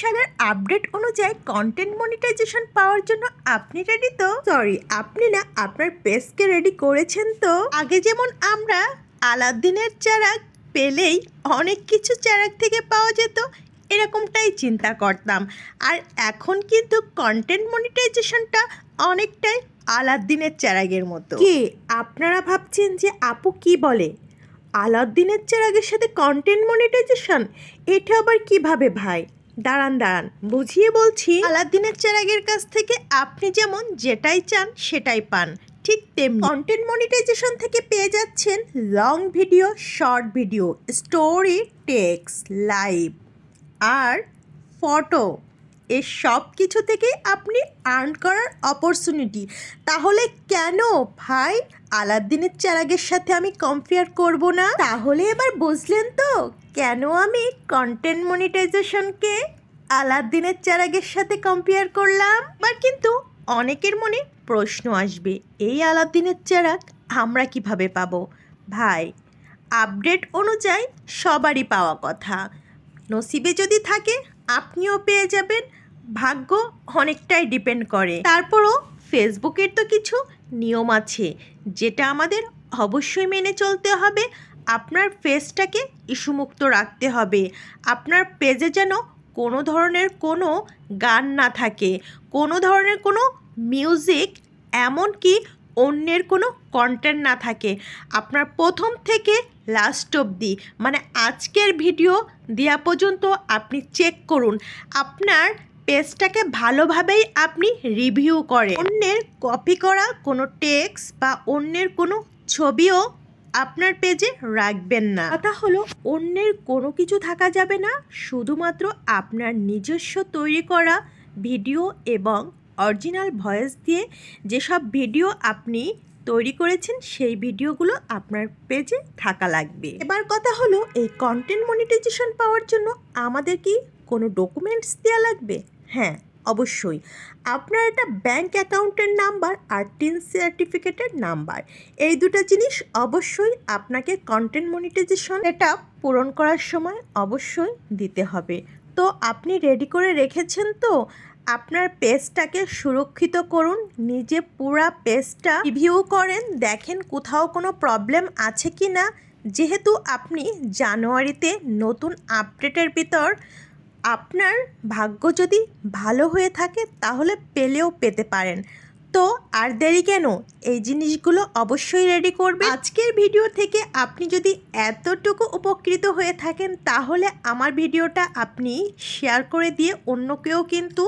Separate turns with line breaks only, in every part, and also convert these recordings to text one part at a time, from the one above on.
সালের আপডেট অনুযায়ী content monetization পাওয়ার জন্য আপনি রেডি তো? সরি আপনি না, আপনার পেজকে রেডি করেছেন তো? আগে যেমন আমরা আলাদিনের চারাক পেলেই অনেক কিছু চারাক থেকে পাওয়া যেত, এরকমটাই চিন্তা করতাম। আর এখন কিন্তু কন্টেন্ট মনিটাইজেশনটা অনেকটাই আলাদিনের চারাগের মতো। কি? আপনারা ভাবছেন যে আপু কি বলে? আলাউদ্দিনের চেরাগের সাথে কন্টেন্ট মনিটাইজেশন এটা আবার কীভাবে ভাই? দাঁড়ান দাঁড়ান, বুঝিয়ে বলছি। আলাউদ্দিনের চেরাগের কাছ থেকে আপনি যেমন যেটাই চান সেটাই পান, ঠিক তেমনি। কন্টেন্ট মনিটাইজেশন থেকে পেয়ে যাচ্ছেন long video short video story text live আর ফটো এর সব কিছু থেকেই আপনি আর্ন করার অপরচুনিটি তাহলে কেন ভাই? আলাদ্দিনের চারাগের সাথে আমি কম্পেয়ার করব না? তাহলে এবার বুঝলেন তো, কেন আমি কন্টেন্ট মনিটাইজেশনকে আলাদ্দিনের চারাগের সাথে কম্পেয়ার করলাম? আর কিন্তু অনেকের মনে প্রশ্ন আসবে, এই আলাদ্দিনের চারাগ আমরা কীভাবে পাবো? ভাই আপডেট অনুযায়ী সবারই পাওয়া কথা। নসিবে যদি থাকে, আপনিও পেয়ে যাবেন। ভাগ্য অনেকটাই ডিপেন্ড করে। তারপরও ফেসবুকের তো কিছু নিয়ম আছে, যেটা আমাদের অবশ্যই মেনে চলতে হবে। আপনার ফেসটাকে ইস্যুমুক্ত রাখতে হবে। আপনার পেজে যেন কোনো ধরনের কোনো গান না থাকে, কোনো ধরনের কোনো মিউজিক এমনকি অন্যের কোনো কন্টেন্ট না থাকে। আপনার প্রথম থেকে লাস্ট অবধি মানে আজকের ভিডিও দেওয়া পর্যন্ত আপনি চেক করুন। আপনার পেজটাকে ভালোভাবেই আপনি রিভিউ করেন। অন্যের কপি করা কোনো টেক্সট বা অন্যের কোনো ছবিও আপনার পেজে রাখবেন না। কথা হলো, অন্যের কোনো কিছু থাকা যাবে না, শুধুমাত্র আপনার নিজস্ব তৈরি করা ভিডিও এবং অরিজিনাল ভয়েস দিয়ে যেসব ভিডিও আপনি তৈরি করেছেন, সেই ভিডিওগুলো আপনার পেজে থাকা লাগবে। এবার কথা হলো, এই কন্টেন্ট মনিটাইজেশন পাওয়ার জন্য আমাদের কি কোনো ডকুমেন্টস দেওয়া লাগবে? হ্যাঁ অবশ্যই। আপনার একটা ব্যাংক অ্যাকাউন্টের নাম্বার আর টিন সার্টিফিকেটের নাম্বার এই দুটো জিনিস অবশ্যই আপনাকে কন্টেন্ট মনিটাইজেশন এটা পূরণ করার সময় অবশ্যই দিতে হবে। তো আপনি রেডি করে রেখেছেন তো? আপনার পেজটাকে সুরক্ষিত করুন, নিজে পুরা পেজটা রিভিউ করেন, দেখেন কোথাও কোনো প্রবলেম আছে কি না যেহেতু আপনি জানুয়ারিতে নতুন আপডেটের ভিতর আপনার ভাগ্য যদি ভালো হয়ে থাকে, তাহলে পেলেও পেতে পারেন। তো আর দেরি কেন? এই জিনিসগুলো অবশ্যই রেডি করবে আজকের ভিডিও থেকে আপনি যদি এতটুকু উপকৃত হয়ে থাকেন, তাহলে আমার ভিডিওটা আপনি শেয়ার করে দিয়ে অন্যকেও কিন্তু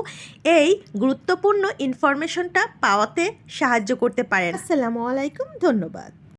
এই গুরুত্বপূর্ণ ইনফরমেশনটা পাওয়াতে সাহায্য করতে পারেন। আসসালামু আলাইকুম, ধন্যবাদ।